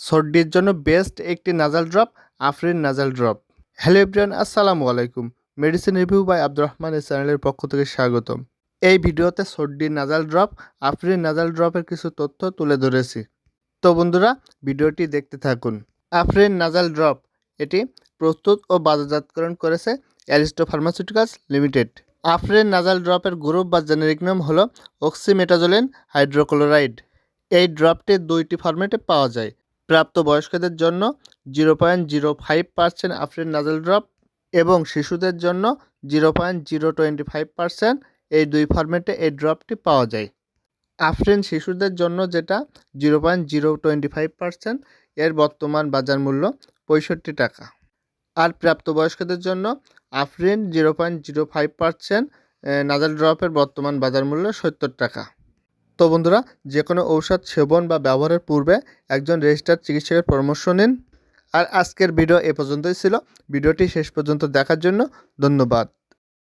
সর্দির জন্য বেস্ট একটি nasal drop Afrin nasal drop hello everyone আসসালামু আলাইকুম। Medicine review by Abdur Rahman এই চ্যানেলের পক্ষ থেকে স্বাগতম। এই ভিডিওতে সর্দির নাজাল ড্রপ আফরিন নাজাল ড্রপের কিছু তথ্য তুলে ধরেছি। তো বন্ধুরা, ভিডিওটি দেখতে থাকুন। আফরিন নাজাল ড্রপ এটি প্রস্তুত ও বাজারজাতকরণ করেছে Aristo Pharmaceuticals Limited Afrin nasal ড্রপের group বা জেনেরিক নাম হলো অক্সিমেটাজোলিন হাইড্রোক্লোরাইড এই ড্রপটি দুইটি ফরম্যাটে পাওয়া যায়। প্রাপ্তবয়স্কদের জন্য zero point zero five percent Afrin nasal drop এবং শিশুদের জন্য zero point zero twenty five percent এই দুই ফরম্যাটে এই ড্রপটি পাওয়া যায়। আফরিন শিশুদের জন্য যেটা zero point zero twenty five percent এর বর্তমান বাজার মূল্য পঁয়ষট্টি টাকা। আর প্রাপ্তবয়স্কদের জন্য Afrin zero point zero five percent nasal ড্রপের বর্তমান বাজার মূল্য সত্তর টাকা। তো বন্ধুরা যে কোনো ঔষধ সেবন বা ব্যবহারের পূর্বে একজন রেজিস্টার্ড চিকিৎসকের পরামর্শ নিন। আর আজকের ভিডিও এ পর্যন্তই ছিল। ভিডিওটি শেষ পর্যন্ত দেখার জন্য ধন্যবাদ।